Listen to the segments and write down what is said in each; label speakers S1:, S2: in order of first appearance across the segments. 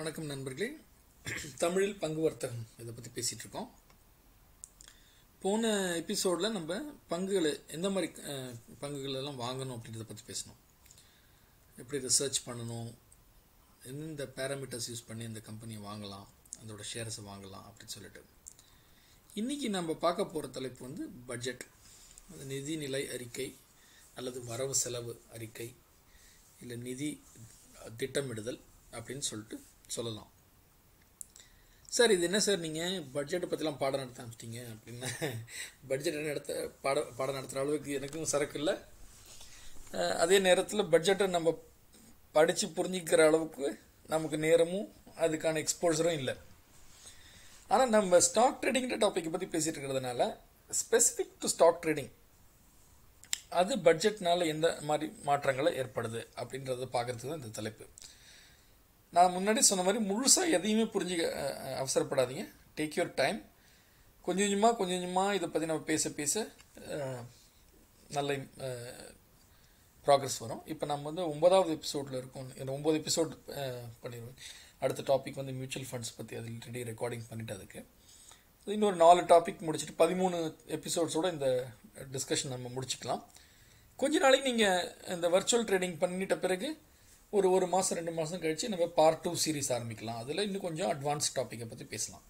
S1: வணக்கம் நண்பர்களே தமிழில் பங்கு வர்த்தகம் இதை பற்றி பேசிகிட்டு இருக்கோம் போன எபிசோடில் நம்ம பங்குகளை எந்த மாதிரி பங்குகளெல்லாம் வாங்கணும் அப்படின்றத பற்றி பேசணும் எப்படி ரிசர்ச் பண்ணணும் எந்த பேராமீட்டர்ஸ் யூஸ் பண்ணி இந்த கம்பெனியை வாங்கலாம் அதோட ஷேர்ஸை வாங்கலாம் அப்படின்னு சொல்லிட்டு இன்றைக்கி நம்ம பார்க்க போகிற தலைப்பு வந்து பட்ஜெட் நிதிநிலை அறிக்கை அல்லது வரவு செலவு அறிக்கை இல்லை நிதி திட்டமிடுதல் அப்படின்னு சொல்லிட்டு சொல்லலாம் சார் இது என்ன சார் நீங்கள் பட்ஜெட்டை பற்றிலாம் பாடம் நடத்த ஆரம்பிச்சிட்டிங்க அப்படின்னா பட்ஜெட் நடத்த பாட பாடம் நடத்துகிற அளவுக்கு எனக்கும் சரக்கு இல்லை அதே நேரத்தில் பட்ஜெட்டை நம்ம படித்து புரிஞ்சிக்கிற அளவுக்கு நமக்கு நேரமும் அதுக்கான எக்ஸ்போசரும் இல்லை ஆனால் நம்ம ஸ்டாக் ட்ரேடிங்கிற டாப்பிக்கை பற்றி பேசிகிட்டு இருக்கிறதுனால ஸ்பெசிஃபிக் டு ஸ்டாக் ட்ரேடிங் அது பட்ஜெட்னால எந்த மாதிரி மாற்றங்களை ஏற்படுது அப்படின்றத பார்க்குறதுக்கு தான் இந்த தலைப்பு நான் முன்னாடி சொன்ன மாதிரி முழுசாக எதையுமே புரிஞ்சுக்க அவசரப்படாதீங்க டேக் யுவர் டைம் கொஞ்சம் கொஞ்சமாக கொஞ்சம் கொஞ்சமாக இதை பற்றி நம்ம பேச பேச நல்ல ப்ராக்ரஸ் வரும் இப்போ நம்ம வந்து ஒன்பதாவது எபிசோடில் இருக்கோம் இந்த ஒம்பது எபிசோட் பண்ணிடுவேன் அடுத்த டாபிக் வந்து மியூச்சுவல் ஃபண்ட்ஸ் பற்றி அதில் ரெடி ரெக்கார்டிங் பண்ணிட்டு அதுக்கு இன்னொரு நாலு டாபிக் முடிச்சுட்டு பதிமூணு எபிசோட்ஸோடு இந்த டிஸ்கஷன் நம்ம முடிச்சுக்கலாம் கொஞ்ச நாளைக்கு நீங்கள் இந்த வர்ச்சுவல் ட்ரேடிங் பண்ணிட்ட பிறகு ஒரு ஒரு மாதம் ரெண்டு மாதம் கழித்து நம்ம பார்ட் டூ சீரீஸ் ஆரம்பிக்கலாம் அதில் இன்னும் கொஞ்சம் அட்வான்ஸ் டாப்பிக்கை பற்றி பேசலாம்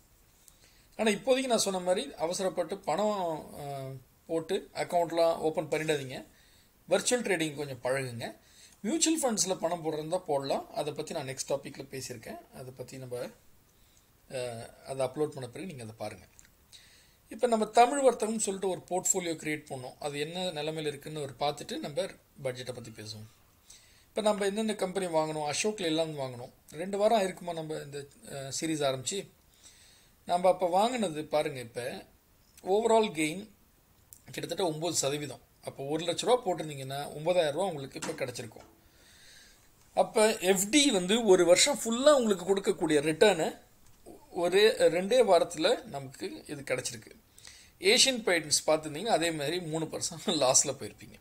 S1: ஆனால் இப்போதைக்கு நான் சொன்ன மாதிரி அவசரப்பட்டு பணம் போட்டு அக்கௌண்ட்லாம் ஓப்பன் பண்ணிடாதீங்க வர்ச்சுவல் ட்ரேடிங் கொஞ்சம் பழகுங்க மியூச்சுவல் ஃபண்ட்ஸில் பணம் போடுறதா போடலாம் அதை பற்றி நான் நெக்ஸ்ட் டாப்பிக்கில் பேசியிருக்கேன் அதை பற்றி நம்ம அதை அப்லோட் பண்ண பிறகு நீங்கள் அதை பாருங்கள் இப்போ நம்ம தமிழ் வர்த்தகம்னு சொல்லிட்டு ஒரு போர்ட்ஃபோலியோ க்ரியேட் பண்ணோம் அது என்ன நிலமையில் இருக்குதுன்னு ஒரு பார்த்துட்டு நம்ம பட்ஜெட்டை பற்றி பேசுவோம் இப்போ நம்ம எந்தெந்த கம்பெனி வாங்கணும் அசோக்கில் எல்லாம் வாங்கினோம் ரெண்டு வாரம் இருக்குமா நம்ம இந்த சீரீஸ் ஆரம்பித்து நம்ம அப்போ வாங்கினது பாருங்கள் இப்போ ஓவரால் கெயின் கிட்டத்தட்ட ஒம்பது சதவீதம் அப்போ ஒரு லட்ச ரூபா போட்டிருந்தீங்கன்னா ரூபா உங்களுக்கு இப்போ கிடச்சிருக்கும் அப்போ எஃப்டி வந்து ஒரு வருஷம் ஃபுல்லாக உங்களுக்கு கொடுக்கக்கூடிய ரிட்டர்னு ஒரே ரெண்டே வாரத்தில் நமக்கு இது கிடச்சிருக்கு ஏஷியன் பெயிண்ட்ஸ் பார்த்துருந்தீங்கன்னா அதே மாதிரி மூணு பர்சன்ட் லாஸில் போயிருப்பீங்க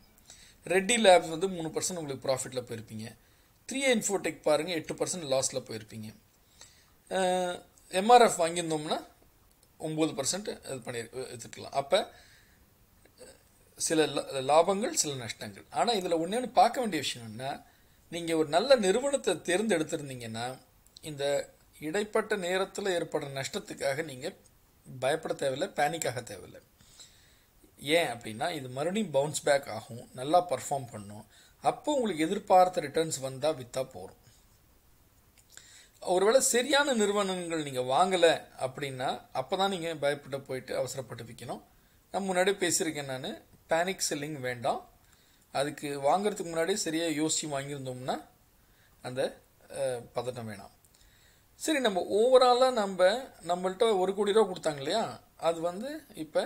S1: ரெட்டி லேப்ஸ் வந்து மூணு பர்சன்ட் உங்களுக்கு ப்ராஃபிட்டில் போயிருப்பீங்க த்ரீ இன்ஃபோடெக் பாருங்கள் எட்டு பர்சன்ட் லாஸில் போயிருப்பீங்க எம்ஆர்எஃப் வாங்கியிருந்தோம்னா ஒம்பது பர்சன்ட் இது பண்ணி எடுத்துக்கலாம் அப்போ சில லாபங்கள் சில நஷ்டங்கள் ஆனால் இதில் ஒன்று பார்க்க வேண்டிய விஷயம் என்ன நீங்கள் ஒரு நல்ல நிறுவனத்தை தேர்ந்தெடுத்திருந்தீங்கன்னா இந்த இடைப்பட்ட நேரத்தில் ஏற்படுற நஷ்டத்துக்காக நீங்கள் பயப்பட தேவையில்லை பேனிக்காக தேவையில்லை ஏன் அப்படின்னா இது மறுபடியும் பவுன்ஸ் பேக் ஆகும் நல்லா பர்ஃபார்ம் பண்ணும் அப்போ உங்களுக்கு எதிர்பார்த்த ரிட்டர்ன்ஸ் வந்தால் விற்றா போகிறோம் ஒருவேளை சரியான நிறுவனங்கள் நீங்கள் வாங்கலை அப்படின்னா அப்போ தான் நீங்கள் பயப்பட்டு போயிட்டு அவசரப்பட்டு விற்கணும் நான் முன்னாடி பேசியிருக்கேன் நான் பேனிக் செல்லிங் வேண்டாம் அதுக்கு வாங்கிறதுக்கு முன்னாடி சரியாக யோசித்து வாங்கியிருந்தோம்னா அந்த பதட்டம் வேணாம் சரி நம்ம ஓவராலாக நம்ம நம்மள்கிட்ட ஒரு கோடி ரூபா கொடுத்தாங்க இல்லையா அது வந்து இப்போ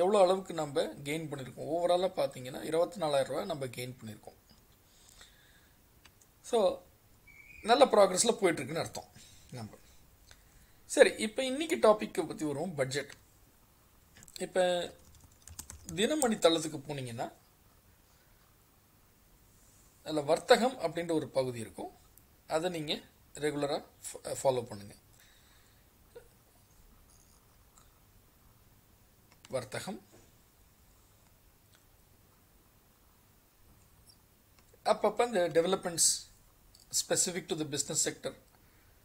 S1: எவ்வளோ அளவுக்கு நம்ம கெயின் பண்ணியிருக்கோம் ஓவராலாக பார்த்தீங்கன்னா இருபத்தி ரூபாய் நம்ம கெயின் பண்ணியிருக்கோம் ஸோ நல்ல ப்ராக்ரஸில் போயிட்டுருக்குன்னு அர்த்தம் நம்ம சரி இப்போ இன்றைக்கி டாப்பிக்கை பற்றி வருவோம் பட்ஜெட் இப்போ தினமணி தளத்துக்கு போனீங்கன்னா அதில் வர்த்தகம் அப்படின்ற ஒரு பகுதி இருக்கும் அதை நீங்கள் ரெகுலராக ஃபாலோ பண்ணுங்கள் வர்த்தகம் அப்பப்போ இந்த developments specific to the business sector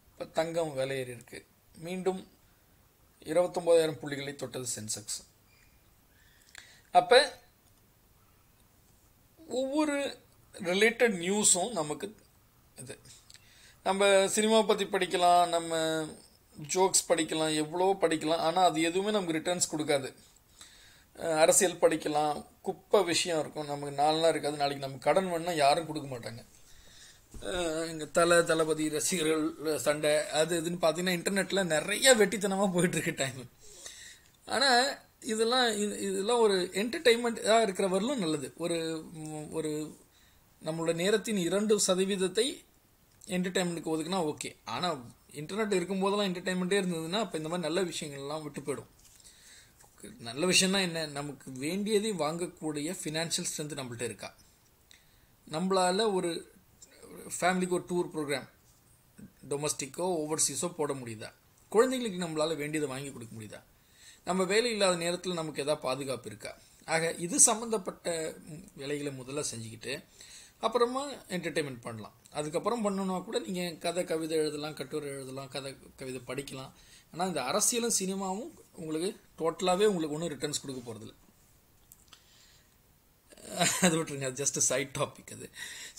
S1: இப்போ தங்கம் விலையேறி இருக்கு மீண்டும் இருபத்தொம்போதாயிரம் புள்ளிகளை தொட்டது சென்செக்ஸ் அப்போ ஒவ்வொரு ரிலேட்டட் நியூஸும் நமக்கு இது நம்ம சினிமா பற்றி படிக்கலாம் நம்ம ஜோக்ஸ் படிக்கலாம் எவ்வளோ படிக்கலாம் ஆனால் அது எதுவுமே நமக்கு ரிட்டர்ன்ஸ் கொடுக்காது அரசியல் படிக்கலாம் குப்பை விஷயம் இருக்கும் நமக்கு நாலாம் இருக்காது நாளைக்கு நம்ம கடன் வேணால் யாரும் கொடுக்க மாட்டாங்க இங்கே தலை தளபதி ரசிகர்கள் சண்டை அது இதுன்னு பார்த்தீங்கன்னா இன்டர்நெட்டில் நிறைய வெட்டித்தனமாக போயிட்டுருக்கு டைம் ஆனால் இதெல்லாம் இது இதெல்லாம் ஒரு என்டர்டெயின்மெண்ட்டாக இருக்கிறவர்களும் நல்லது ஒரு ஒரு நம்மளோட நேரத்தின் இரண்டு சதவீதத்தை என்டர்டெயின்மெண்ட்டுக்கு ஒதுக்குனா ஓகே ஆனால் இன்டர்நெட் இருக்கும்போதெல்லாம் என்டர்டெயின்மெண்ட்டே இருந்ததுன்னா அப்போ இந்த மாதிரி நல்ல விஷயங்கள்லாம் விட்டு போயிடும் நல்ல விஷயம்னா என்ன நமக்கு வேண்டியதை வாங்கக்கூடிய ஃபினான்ஷியல் ஸ்ட்ரென்த் நம்மள்ட்ட இருக்கா நம்மளால் ஒரு ஃபேமிலிக்கு ஒரு டூர் ப்ரோக்ராம் டொமஸ்டிக்கோ ஓவர்சீஸோ போட முடியுதா குழந்தைங்களுக்கு நம்மளால் வேண்டியதை வாங்கி கொடுக்க முடியுதா நம்ம வேலை இல்லாத நேரத்தில் நமக்கு எதாவது பாதுகாப்பு இருக்கா ஆக இது சம்மந்தப்பட்ட வேலைகளை முதல்ல செஞ்சுக்கிட்டு அப்புறமா என்டர்டெயின்மெண்ட் பண்ணலாம் அதுக்கப்புறம் பண்ணணும்னா கூட நீங்கள் கதை கவிதை எழுதலாம் கட்டுரை எழுதலாம் கதை கவிதை படிக்கலாம் ஆனால் இந்த அரசியலும் சினிமாவும் உங்களுக்கு டோட்டலாகவே உங்களுக்கு ஒன்றும் ரிட்டர்ன்ஸ் கொடுக்க போகிறதில்ல அது விட்டுருங்க அது ஜஸ்ட் சைட் டாபிக் அது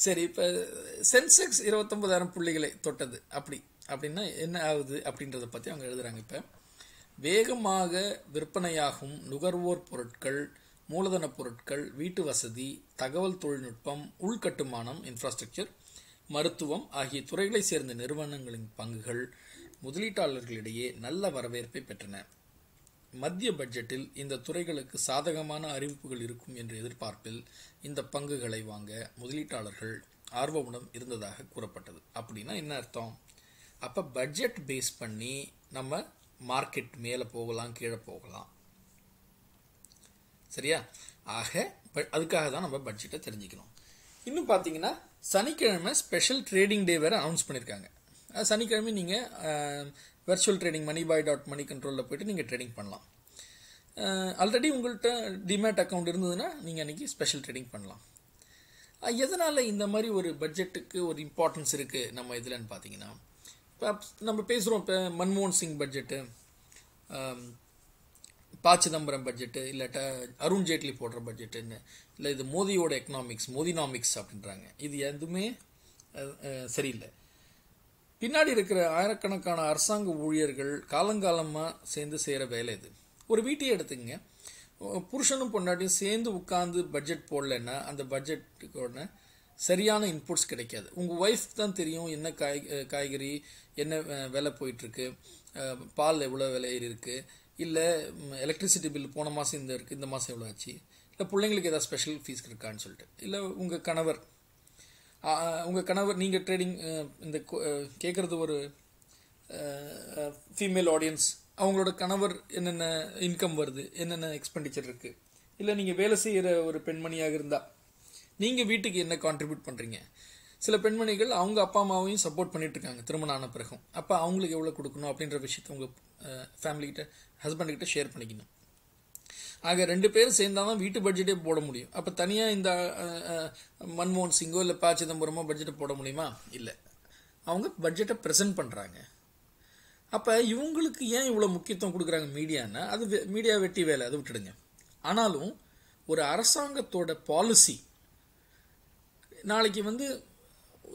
S1: சரி இப்போ சென்செக்ஸ் இருபத்தொம்பதாயிரம் புள்ளிகளை தொட்டது அப்படி அப்படின்னா என்ன ஆகுது அப்படின்றத பற்றி அவங்க எழுதுகிறாங்க இப்போ வேகமாக விற்பனையாகும் நுகர்வோர் பொருட்கள் மூலதன பொருட்கள் வீட்டு வசதி தகவல் தொழில்நுட்பம் உள்கட்டுமானம் இன்ஃப்ராஸ்ட்ரக்சர் மருத்துவம் ஆகிய துறைகளை சேர்ந்த நிறுவனங்களின் பங்குகள் முதலீட்டாளர்களிடையே நல்ல வரவேற்பை பெற்றன மத்திய பட்ஜெட்டில் இந்த துறைகளுக்கு சாதகமான அறிவிப்புகள் இருக்கும் என்ற எதிர்பார்ப்பில் இந்த பங்குகளை வாங்க முதலீட்டாளர்கள் ஆர்வமுடன் இருந்ததாக கூறப்பட்டது அப்படின்னா என்ன அர்த்தம் அப்போ பட்ஜெட் பேஸ் பண்ணி நம்ம மார்க்கெட் மேலே போகலாம் கீழே போகலாம் சரியா ஆக அதுக்காக தான் நம்ம பட்ஜெட்டை தெரிஞ்சுக்கணும் இன்னும் பார்த்தீங்கன்னா சனிக்கிழமை ஸ்பெஷல் ட்ரேடிங் டே வேறு அனௌன்ஸ் பண்ணியிருக்காங்க சனிக்கிழமை நீங்கள் virtual trading Moneybhai dot மணி கண்ட்ரோலில் போய்ட்டு நீங்கள் ட்ரேடிங் பண்ணலாம் ஆல்ரெடி உங்கள்கிட்ட டிமேட் அக்கௌண்ட் இருந்ததுன்னா நீங்கள் அன்றைக்கி ஸ்பெஷல் ட்ரேடிங் பண்ணலாம் எதனால் இந்த மாதிரி ஒரு பட்ஜெட்டுக்கு ஒரு இம்பார்ட்டன்ஸ் இருக்குது நம்ம இதில்னு பார்த்தீங்கன்னா இப்போ நம்ம பேசுகிறோம் இப்போ மன்மோகன் சிங் பட்ஜெட்டு பா சிதம்பரம் பட்ஜெட்டு இல்லாட்டா அருண் ஜேட்லி போடுற பட்ஜெட்டுன்னு இல்லை இது மோதியோட எக்கனாமிக்ஸ் மோதினாமிக்ஸ் அப்படின்றாங்க இது எதுவுமே சரியில்லை பின்னாடி இருக்கிற ஆயிரக்கணக்கான அரசாங்க ஊழியர்கள் காலங்காலமாக சேர்ந்து செய்கிற வேலை இது ஒரு வீட்டையே எடுத்துங்க புருஷனும் பொண்டாட்டியும் சேர்ந்து உட்காந்து பட்ஜெட் போடலன்னா அந்த பட்ஜெட்டுக்கோட சரியான இன்புட்ஸ் கிடைக்காது உங்கள் ஒய்ஃப் தான் தெரியும் என்ன காய் காய்கறி என்ன விலை போயிட்டுருக்கு பால் எவ்வளோ விலை ஏறி இருக்குது இல்லை எலக்ட்ரிசிட்டி பில் போன மாதம் இந்த இருக்குது இந்த மாதம் எவ்வளோ ஆச்சு இல்லை பிள்ளைங்களுக்கு ஏதாவது ஸ்பெஷல் ஃபீஸ் இருக்கான்னு சொல்லிட்டு இல்லை உங்கள் கணவர் உங்கள் கணவர் நீங்கள் ட்ரேடிங் இந்த கேட்குறது ஒரு ஃபீமேல் ஆடியன்ஸ் அவங்களோட கணவர் என்னென்ன இன்கம் வருது என்னென்ன எக்ஸ்பெண்டிச்சர் இருக்குது இல்லை நீங்கள் வேலை செய்கிற ஒரு பெண்மணியாக இருந்தால் நீங்கள் வீட்டுக்கு என்ன கான்ட்ரிபியூட் பண்ணுறீங்க சில பெண்மணிகள் அவங்க அப்பா அம்மாவையும் சப்போர்ட் பண்ணிகிட்ருக்காங்க திருமணம் ஆன பிறகும் அப்போ அவங்களுக்கு எவ்வளோ கொடுக்கணும் அப்படின்ற விஷயத்த உங்கள் ஃபேமிலிக்கிட்ட ஹஸ்பண்டுக்கிட்ட ஷேர் பண்ணிக்கணும் ஆக ரெண்டு பேரும் சேர்ந்தால் தான் வீட்டு பட்ஜெட்டே போட முடியும் அப்போ தனியாக இந்த மன்மோகன் சிங்கோ இல்லை ப சிதம்பரமோ பட்ஜெட்டை போட முடியுமா இல்லை அவங்க பட்ஜெட்டை ப்ரெசென்ட் பண்ணுறாங்க அப்போ இவங்களுக்கு ஏன் இவ்வளோ முக்கியத்துவம் கொடுக்குறாங்க மீடியான்னா அது மீடியா வெட்டி வேலை அதை விட்டுடுங்க ஆனாலும் ஒரு அரசாங்கத்தோட பாலிசி நாளைக்கு வந்து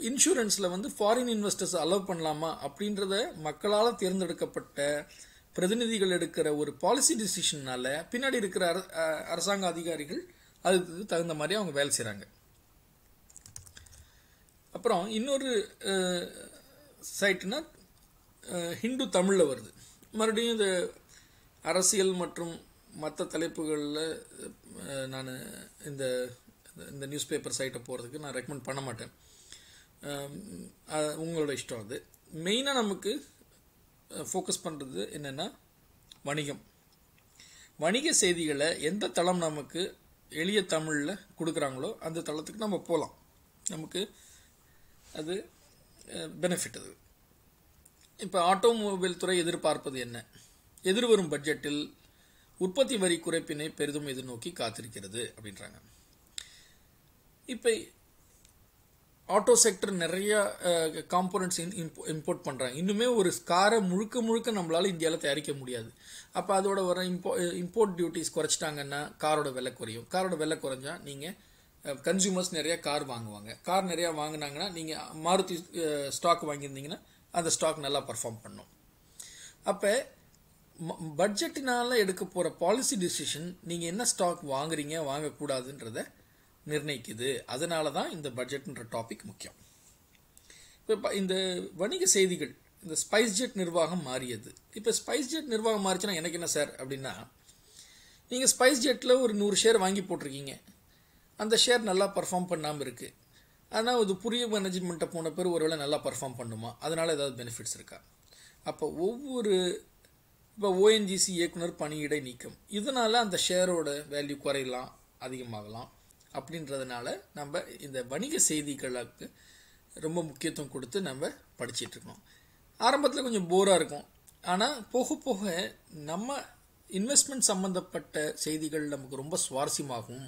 S1: இன்சூரன்ஸில் வந்து ஃபாரின் இன்வெஸ்டர்ஸ் அலோவ் பண்ணலாமா அப்படின்றத மக்களால் தேர்ந்தெடுக்கப்பட்ட பிரதிநிதிகள் எடுக்கிற ஒரு பாலிசி டிசிஷன்னால பின்னாடி இருக்கிற அரசாங்க அதிகாரிகள் அதுக்கு தகுந்த மாதிரி அவங்க வேலை செய்கிறாங்க அப்புறம் இன்னொரு சைட்டுனா ஹிந்து தமிழில் வருது மறுபடியும் இந்த அரசியல் மற்றும் மற்ற தலைப்புகளில் நான் இந்த இந்த நியூஸ் பேப்பர் சைட்டை போகிறதுக்கு நான் ரெக்கமெண்ட் பண்ண மாட்டேன் உங்களோட இஷ்டம் அது மெயினாக நமக்கு ஃபோக்கஸ் பண்ணுறது என்னென்னா வணிகம் வணிக செய்திகளை எந்த தளம் நமக்கு எளிய தமிழில் கொடுக்குறாங்களோ அந்த தளத்துக்கு நம்ம போகலாம் நமக்கு அது பெனிஃபிட் அது இப்போ ஆட்டோமொபைல் துறை எதிர்பார்ப்பது என்ன எதிர்வரும் பட்ஜெட்டில் உற்பத்தி வரி குறைப்பினை பெரிதும் எதிர்நோக்கி காத்திருக்கிறது அப்படின்றாங்க இப்போ ஆட்டோ செக்டர் நிறைய காம்போனன்ட்ஸ் இம்போர்ட் பண்ணுறாங்க இன்னுமே ஒரு காரை முழுக்க முழுக்க நம்மளால் இந்தியாவில் தயாரிக்க முடியாது அப்போ அதோட வர இம்போ இம்போர்ட் டியூட்டிஸ் குறைச்சிட்டாங்கன்னா காரோட விலை குறையும் காரோட விலை குறைஞ்சா நீங்கள் கன்சியூமர்ஸ் நிறையா கார் வாங்குவாங்க கார் நிறையா வாங்கினாங்கன்னா நீங்கள் மாருதி ஸ்டாக் வாங்கியிருந்தீங்கன்னா அந்த ஸ்டாக் நல்லா பர்ஃபார்ம் பண்ணும் அப்போ பட்ஜெட்டினால் எடுக்க போகிற பாலிசி டிசிஷன் நீங்கள் என்ன ஸ்டாக் வாங்குறீங்க வாங்கக்கூடாதுன்றதை நிர்ணயிக்குது அதனால தான் இந்த பட்ஜெட்ன்ற டாபிக் முக்கியம் இப்போ இந்த வணிக செய்திகள் இந்த ஸ்பைஸ் ஜெட் நிர்வாகம் மாறியது இப்போ ஸ்பைஸ் ஜெட் நிர்வாகம் மாறிச்சுன்னா எனக்கு என்ன சார் அப்படின்னா நீங்கள் ஸ்பைஸ் ஜெட்டில் ஒரு நூறு ஷேர் வாங்கி போட்டிருக்கீங்க அந்த ஷேர் நல்லா பர்ஃபார்ம் பண்ணாமல் இருக்குது ஆனால் இது புரிய மேனேஜ்மெண்ட்டை போன பேர் ஒருவேளை நல்லா பர்ஃபார்ம் பண்ணுமா அதனால் ஏதாவது பெனிஃபிட்ஸ் இருக்கா அப்போ ஒவ்வொரு இப்போ ஓஎன்ஜிசி இயக்குனர் பணியிடை நீக்கம் இதனால் அந்த ஷேரோட வேல்யூ குறையலாம் அதிகமாகலாம் அப்படின்றதுனால நம்ம இந்த வணிக செய்திகளுக்கு ரொம்ப முக்கியத்துவம் கொடுத்து நம்ம படிச்சிட்ருக்கோம் ஆரம்பத்தில் கொஞ்சம் போராக இருக்கும் ஆனால் போக போக நம்ம இன்வெஸ்ட்மெண்ட் சம்மந்தப்பட்ட செய்திகள் நமக்கு ரொம்ப சுவாரஸ்யமாகும்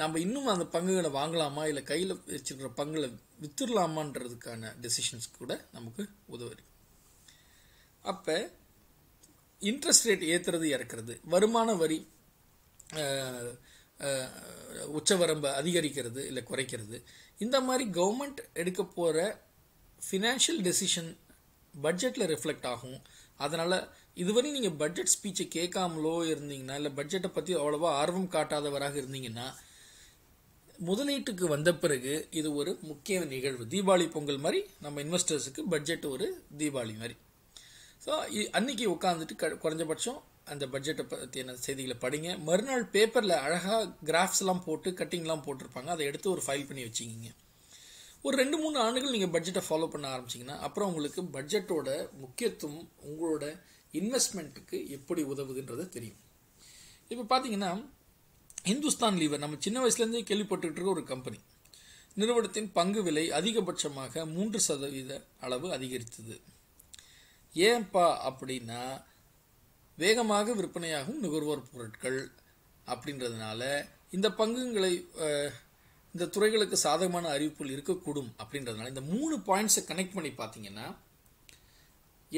S1: நம்ம இன்னும் அந்த பங்குகளை வாங்கலாமா இல்லை கையில் வச்சுருக்கிற பங்குகளை வித்துடலாமான்றதுக்கான டெசிஷன்ஸ் கூட நமக்கு உதவுது அப்போ இன்ட்ரெஸ்ட் ரேட் ஏற்றுறது இறக்குறது வருமான வரி உச்சவரம்பை அதிகரிக்கிறது இல்லை குறைக்கிறது இந்த மாதிரி கவர்மெண்ட் எடுக்க போகிற ஃபினான்ஷியல் டெசிஷன் பட்ஜெட்டில் ரிஃப்ளெக்ட் ஆகும் அதனால் இதுவரை நீங்கள் பட்ஜெட் ஸ்பீச்சை கேட்காமலோ இருந்தீங்கன்னா இல்லை பட்ஜெட்டை பற்றி அவ்வளோவா ஆர்வம் காட்டாதவராக இருந்தீங்கன்னா முதலீட்டுக்கு வந்த பிறகு இது ஒரு முக்கிய நிகழ்வு தீபாவளி பொங்கல் மாதிரி நம்ம இன்வெஸ்டர்ஸுக்கு பட்ஜெட் ஒரு தீபாவளி மாதிரி ஸோ அன்னைக்கு உட்காந்துட்டு க குறைஞ்சபட்சம் அந்த பட்ஜெட்டை பற்றியான செய்திகளை படிங்க மறுநாள் பேப்பரில் அழகாக கிராஃப்ஸ்லாம் போட்டு கட்டிங்லாம் போட்டிருப்பாங்க அதை எடுத்து ஒரு ஃபைல் பண்ணி வச்சுக்கிங்க ஒரு ரெண்டு மூணு ஆண்டுகள் நீங்கள் பட்ஜெட்டை ஃபாலோ பண்ண ஆரம்பிச்சிங்கன்னா அப்புறம் உங்களுக்கு பட்ஜெட்டோட முக்கியத்துவம் உங்களோட இன்வெஸ்ட்மெண்ட்டுக்கு எப்படி உதவுதுன்றது தெரியும் இப்போ பார்த்தீங்கன்னா இந்துஸ்தான் லீவர் நம்ம சின்ன வயசுலேருந்தே கேள்விப்பட்டுக்கிட்டு இருக்க ஒரு கம்பெனி நிறுவனத்தின் பங்கு விலை அதிகபட்சமாக மூன்று சதவீத அளவு அதிகரித்தது ஏன்ப்பா அப்படின்னா வேகமாக விற்பனையாகும் நுகர்வோர் பொருட்கள் அப்படின்றதுனால இந்த பங்குகளை இந்த துறைகளுக்கு சாதகமான அறிவிப்புகள் இருக்கக்கூடும் அப்படின்றதுனால இந்த மூணு பாயிண்ட்ஸை கனெக்ட் பண்ணி பார்த்தீங்கன்னா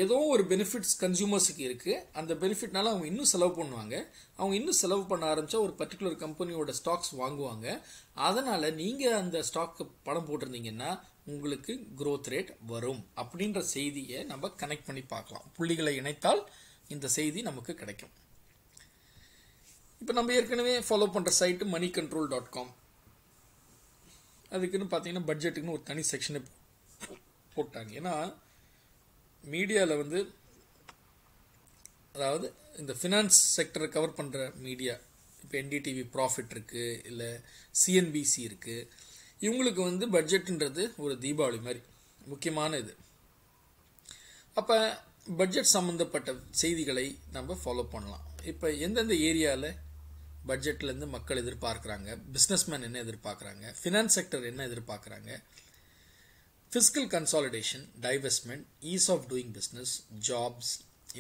S1: ஏதோ ஒரு பெனிஃபிட்ஸ் கன்சியூமர்ஸுக்கு இருக்குது அந்த பெனிஃபிட்னால அவங்க இன்னும் செலவு பண்ணுவாங்க அவங்க இன்னும் செலவு பண்ண ஆரம்பித்தா ஒரு பர்டிகுலர் கம்பெனியோட ஸ்டாக்ஸ் வாங்குவாங்க அதனால் நீங்கள் அந்த ஸ்டாக்கு பணம் போட்டிருந்தீங்கன்னா உங்களுக்கு க்ரோத் ரேட் வரும் அப்படின்ற செய்தியை நம்ம கனெக்ட் பண்ணி பார்க்கலாம் புள்ளிகளை இணைத்தால் இந்த செய்தி நமக்கு கிடைக்கும் இப்போ நம்ம ஏற்கனவே ஃபாலோ பண்ணுற site Moneycontrol dot com அதுக்குன்னு பார்த்தீங்கன்னா பட்ஜெட்டுக்குன்னு ஒரு தனி செக்ஷனை போட்டாங்க ஏன்னா மீடியாவில் வந்து அதாவது இந்த ஃபினான்ஸ் செக்டரை கவர் பண்ணுற மீடியா இப்போ என்டிடிவி ப்ராஃபிட் இருக்குது இல்லை சிஎன்பிசி இருக்குது இவங்களுக்கு வந்து பட்ஜெட்டுன்றது ஒரு தீபாவளி மாதிரி முக்கியமான இது அப்போ பட்ஜெட் சம்மந்தப்பட்ட செய்திகளை நம்ம ஃபாலோ பண்ணலாம் இப்போ எந்தெந்த ஏரியாவில் பட்ஜெட்லேருந்து மக்கள் எதிர்பார்க்குறாங்க பிஸ்னஸ்மேன் என்ன எதிர்பார்க்குறாங்க ஃபினான்ஸ் செக்டர் என்ன எதிர்பார்க்குறாங்க fiscal consolidation divestment ease of doing business jobs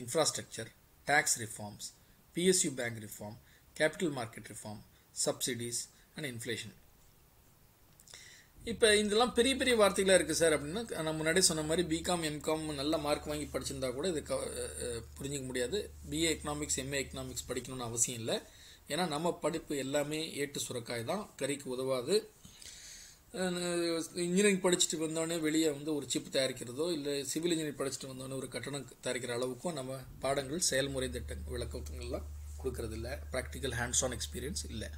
S1: infrastructure tax reforms PSU bank reform capital market reform subsidies and inflation இப்போ இதெல்லாம் பெரிய பெரிய வார்த்தைகளாக இருக்குது சார் அப்படின்னா நான் முன்னாடி சொன்ன மாதிரி பிகாம் எம்காம் நல்ல மார்க் வாங்கி படிச்சிருந்தா கூட இது புரிஞ்சிக்க முடியாது பிஏ எக்கனாமிக்ஸ் எம்ஏ எக்கனாமிக்ஸ் படிக்கணும்னு அவசியம் இல்லை ஏன்னா நம்ம படிப்பு எல்லாமே ஏட்டு சுரக்காய் தான் கறிக்கு உதவாது இன்ஜினியரிங் படிச்சுட்டு வந்தோடனே வெளியே வந்து ஒரு சிப் தயாரிக்கிறதோ இல்லை சிவில் இன்ஜினியரிங் படிச்சுட்டு வந்தோடனே ஒரு கட்டணம் தயாரிக்கிற அளவுக்கும் நம்ம பாடங்கள் செயல்முறை திட்டங்கள் விளக்கங்கள்லாம் கொடுக்கறதில்ல ப்ராக்டிக்கல் ஹேண்ட்ஸ் ஆன் எக்ஸ்பீரியன்ஸ் இல்லை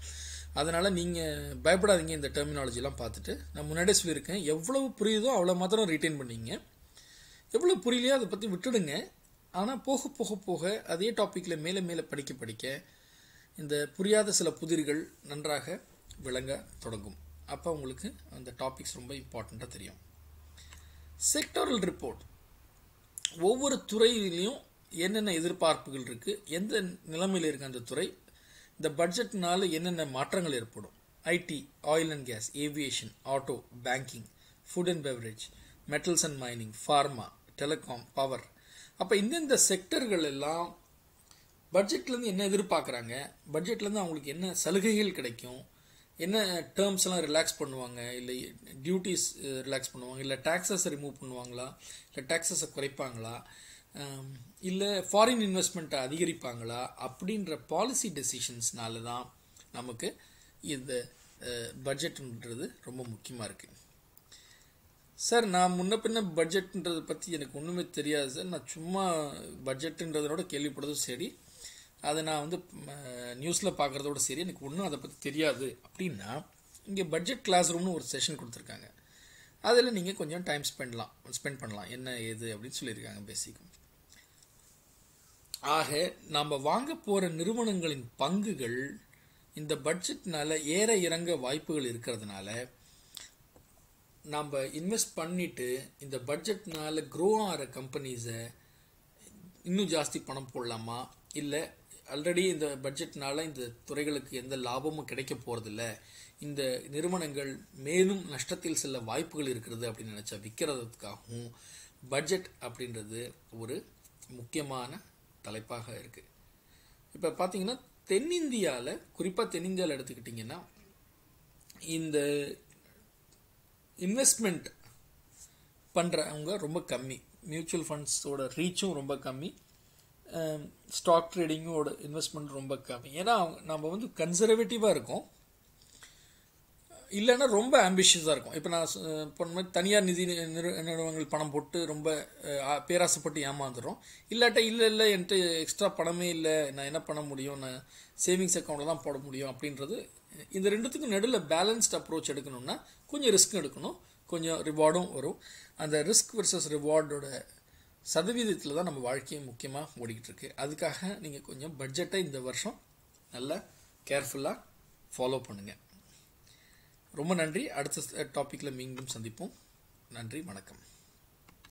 S1: அதனால் நீங்கள் பயப்படாதீங்க இந்த டெர்மினாலஜிலாம் பார்த்துட்டு நான் முன்னாடியே சொல்லியிருக்கேன் எவ்வளவு புரியுதோ அவ்வளோ மாத்திரம் ரிட்டைன் பண்ணிங்க எவ்வளோ புரியலையோ அதை பற்றி விட்டுடுங்க ஆனால் போக போக போக அதே டாப்பிக்கில் மேலே மேலே படிக்க படிக்க இந்த புரியாத சில புதிர்கள் நன்றாக விளங்க தொடங்கும் அப்போ உங்களுக்கு அந்த டாபிக்ஸ் ரொம்ப இம்பார்ட்டண்ட்டாக தெரியும் செக்டோரல் ரிப்போர்ட் ஒவ்வொரு துறையிலையும் என்னென்ன எதிர்பார்ப்புகள் இருக்குது எந்த நிலைமையில் இருக்குது அந்த துறை இந்த பட்ஜெட்னால என்னென்ன மாற்றங்கள் ஏற்படும் IT oil and gas aviation auto banking food and beverage metals and mining pharma telecom power அப்போ இந்தந்த செக்டர்கள் எல்லாம் பட்ஜெட்லேருந்து என்ன எதிர்பார்க்குறாங்க பட்ஜெட்லேருந்து அவங்களுக்கு என்ன சலுகைகள் கிடைக்கும் என்ன டேர்ம்ஸ் எல்லாம் ரிலாக்ஸ் பண்ணுவாங்க இல்லை டியூட்டிஸ் ரிலாக்ஸ் பண்ணுவாங்க இல்லை டேக்ஸஸ் ரிமூவ் பண்ணுவாங்களா இல்லை டேக்ஸஸை குறைப்பாங்களா இல்லை ஃபாரின் இன்வெஸ்ட்மெண்ட்டை அதிகரிப்பாங்களா அப்படின்ற பாலிசி டெசிஷன்ஸ்னால தான் நமக்கு இந்த பட்ஜெட்ன்றது ரொம்ப முக்கியமாக இருக்குது சார் நான் முன்ன பின்ன பட்ஜெட்ன்றதை பற்றி எனக்கு ஒன்றுமே தெரியாது சார் நான் சும்மா பட்ஜெட்டுன்றதோட கேள்விப்படுறதும் சரி அதை நான் வந்து நியூஸில் பார்க்குறதோட சரி எனக்கு ஒன்றும் அதை பற்றி தெரியாது அப்படின்னா இங்கே பட்ஜெட் கிளாஸ் ரூம்னு ஒரு செஷன் கொடுத்துருக்காங்க அதில் நீங்கள் கொஞ்சம் டைம் ஸ்பெண்ட்லாம் ஸ்பெண்ட் பண்ணலாம் என்ன ஏது அப்படின்னு சொல்லியிருக்காங்க பேசிக்கும் ஆக நாம் வாங்க போகிற நிறுவனங்களின் பங்குகள் இந்த பட்ஜெட்னால ஏற இறங்க வாய்ப்புகள் இருக்கிறதுனால நாம் இன்வெஸ்ட் பண்ணிவிட்டு இந்த பட்ஜெட்னால் க்ரோ ஆகிற கம்பெனிஸை இன்னும் ஜாஸ்தி பணம் போடலாமா இல்லை ஆல்ரெடி இந்த பட்ஜெட்னால் இந்த துறைகளுக்கு எந்த லாபமும் கிடைக்க போகிறதில்ல இந்த நிறுவனங்கள் மேலும் நஷ்டத்தில் செல்ல வாய்ப்புகள் இருக்கிறது அப்படின்னு நினச்சா விற்கிறதுக்காகவும் பட்ஜெட் அப்படின்றது ஒரு முக்கியமான தலைப்பாக இருக்குது இப்போ பார்த்தீங்கன்னா தென்னிந்தியாவில் குறிப்பாக தென்னிந்தியாவில் எடுத்துக்கிட்டிங்கன்னா இந்த இன்வெஸ்ட்மெண்ட் பண்ணுறவங்க ரொம்ப கம்மி மியூச்சுவல் ஃபண்ட்ஸோட ரீச்சும் ரொம்ப கம்மி ஸ்டாக் ட்ரேடிங்கோட இன்வெஸ்ட்மெண்ட் ரொம்ப கம்மி ஏன்னா நம்ம வந்து கன்சர்வேட்டிவாக இருக்கோம் இல்லைன்னா ரொம்ப ஆம்பிஷியஸாக இருக்கும் இப்போ நான் போன மாதிரி தனியார் நிதி நிறு நிறுவனங்கள் பணம் போட்டு ரொம்ப பேராசைப்பட்டு ஏமாந்துடும் இல்லாட்ட இல்லை இல்லை என்கிட்ட எக்ஸ்ட்ரா பணமே இல்லை நான் என்ன பண்ண முடியும் நான் சேவிங்ஸ் அக்கௌண்ட்டில் தான் போட முடியும் அப்படின்றது இந்த ரெண்டுத்துக்கும் நடுவில் பேலன்ஸ்ட் அப்ரோச் எடுக்கணும்னா கொஞ்சம் ரிஸ்க்கும் எடுக்கணும் கொஞ்சம் ரிவார்டும் வரும் அந்த ரிஸ்க் வர்சஸ் ரிவார்டோட சதவீதத்தில் தான் நம்ம வாழ்க்கையை முக்கியமாக ஓடிக்கிட்டு இருக்கு அதுக்காக நீங்கள் கொஞ்சம் பட்ஜெட்டை இந்த வருஷம் நல்லா கேர்ஃபுல்லாக ஃபாலோ பண்ணுங்கள் ரொம்ப நன்றி அடுத்த டாப்பிக்கில் மீண்டும் சந்திப்போம் நன்றி வணக்கம்